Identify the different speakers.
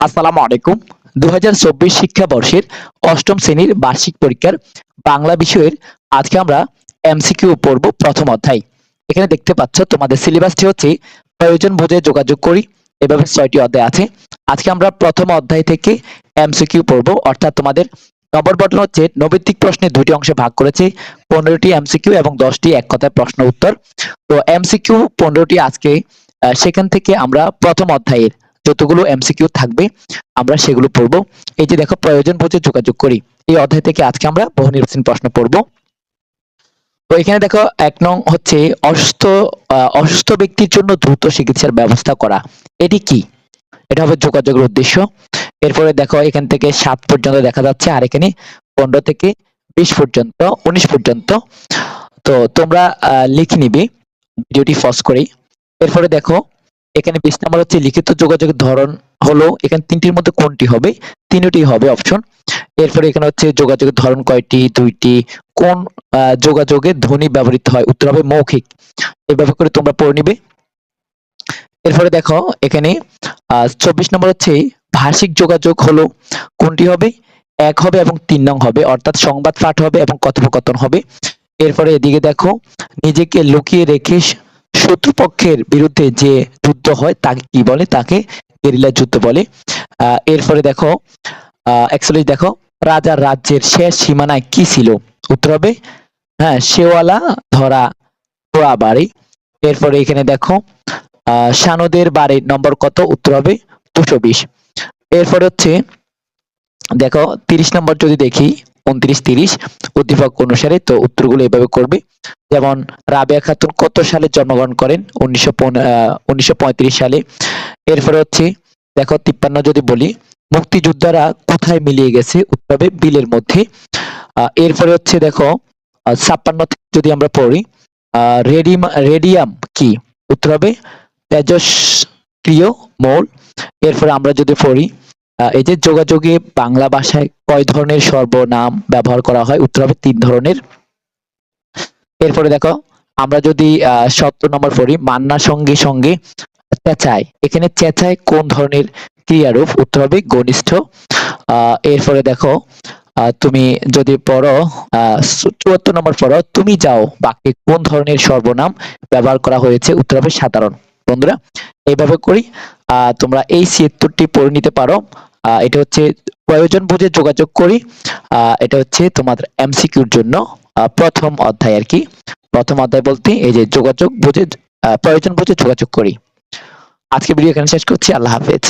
Speaker 1: আসসালামু আলাইকুম। দু হাজার চব্বিশ শিক্ষাবর্ষের অষ্টম শ্রেণির বার্ষিক পরীক্ষার বাংলা বিষয়ের আজকে আমরা এমসিকিউ পড়ব প্রথম অধ্যায়। এখানে দেখতে পাচ্ছ, তোমাদের সিলেবাসটি হচ্ছে প্রয়োজন বুঝে যোগাযোগ করি এভাবে ছয়টি অধ্যায় আছে। আজকে আমরা প্রথম অধ্যায় থেকে এমসিকিউ পড়ব, অর্থাৎ তোমাদের নম্বর বটন হচ্ছে নৈবিত্তিক প্রশ্নের দুটি অংশে ভাগ করেছে, পনেরোটি এমসিকিউ এবং দশটি এক কথায় প্রশ্ন উত্তর। তো এমসিকিউ পনেরোটি আজকে সেখান থেকে আমরা প্রথম অধ্যায়ের যতগুলো এমসিকিউ থাকবে, আমরা সেগুলো পড়ব। এই যে দেখো, প্রয়োজন বুঝে যোগাযোগ করি। এই অধ্যায় থেকে আজকে আমরা বহু নির্বাচন প্রশ্ন পড়ব। তো এখানে দেখো, এক নং হচ্ছে অসুস্থ অসুস্থ ব্যক্তির জন্য দ্রুত চিকিৎসার ব্যবস্থা করা। এটি কি? এটা হবে যোগাযোগের উদ্দেশ্য। এরপরে দেখো, এখান থেকে সাত পর্যন্ত দেখা যাচ্ছে, আর এখানে পনেরো থেকে বিশ পর্যন্ত, উনিশ পর্যন্ত। তো তোমরা লিখে নিবে, ভিডিওটি ফস করেই। এরপরে দেখো এখানে বিশ নাম্বার হচ্ছে লিখিত যোগাযোগের ধরন হলো, এখানে তিনটির মধ্যে কোনটি হবে? তিনটি হবে অপশন এরপরে এখানে হচ্ছে যোগাযোগের ধরন কয়টি? দুইটি। কোন যোগাযোগে ধ্বনি ব্যবহৃত হয়? উত্তর হবে মৌখিক। এভাবে করে তোমরা পড়ে নিবে। এরপরে দেখো, এখানে চব্বিশ নম্বর হচ্ছে ভাষিক যোগাযোগ হলো, কোনটি হবে? এক হবে এবং তিন নং হবে। অর্থাৎ সংবাদ পাঠ হবে এবং কথোপকথন হবে। এরপরে এদিকে দেখো, নিজেকে লুকিয়ে রেখে শত্রুপক্ষের বিরুদ্ধে যে যুদ্ধ হয় তাকে কি বলে? তাকে গেরিলা যুদ্ধ বলে। আহ, এরপরে দেখো একচল্লিশ দেখো রাজার রাজ্যের শেষ সীমানায় কি ছিল? উত্তর হবে হ্যাঁ শেওয়ালা ধরা পোড়া বাড়ি। এরপরে এখানে দেখো আহ সানদের বাড়ির নম্বর কত? উত্তর হবে দুশো বিশ। এরপরে হচ্ছে দেখো তিরিশ নম্বর যদি দেখি উনত্রিশ, তিরিশ উদ্দীপক অনুসারে। তো উত্তরগুলো এভাবে করবে। যেমন, রাবেয়া খাতুন কত সালে জন্মগ্রহণ করেন? উনিশশো উনিশশো সালে। এরপরে হচ্ছে, দেখো, তিপ্পান্ন যদি বলি, মুক্তিযোদ্ধারা কোথায় মিলিয়ে গেছে? উত্তর হবে বিলের মধ্যে। এরপরে হচ্ছে, দেখো ছাপ্পান্ন যদি আমরা পড়ি রেডিম, রেডিয়াম কি? উত্তর হবে তেজস্ক্রিয় মৌল। এরপরে আমরা যদি পড়ি এই যোগাযোগে বাংলা ভাষায় কয় ধরনের সর্বনাম ব্যবহার করা হয়? উত্তর হবে তিন ধরনের। এরপরে দেখো, আমরা যদি সতেরো নম্বর পড়ি, মান্না সঙ্গে সঙ্গে চেঁচায়। এখানে চেঁচায় কোন ধরনের ক্রিয়ারূপ? উত্তর হবে ঘনিষ্ঠ। এরপরে দেখো তুমি যদি পড়ো চুয়াত্তর নম্বর পড়ো, তুমি যাও, বাক্যে কোন ধরনের সর্বনাম ব্যবহার করা হয়েছে? উত্তর হবে সাধারণ। বন্ধুরা, এইভাবে করি। তোমরা এই ছিয়াত্তরটি পড়ে নিতে পারো। এটা হচ্ছে প্রয়োজন বুঝে যোগাযোগ করি। এটা হচ্ছে তোমাদের এমসিকিউর জন্য প্রথম অধ্যায় আর কি। প্রথম অধ্যায় বলতে এই যে যোগাযোগ বুঝে প্রয়োজন বুঝে যোগাযোগ করি। আজকে ভিডিও এখানে শেষ করছি। আল্লাহ হাফেজ।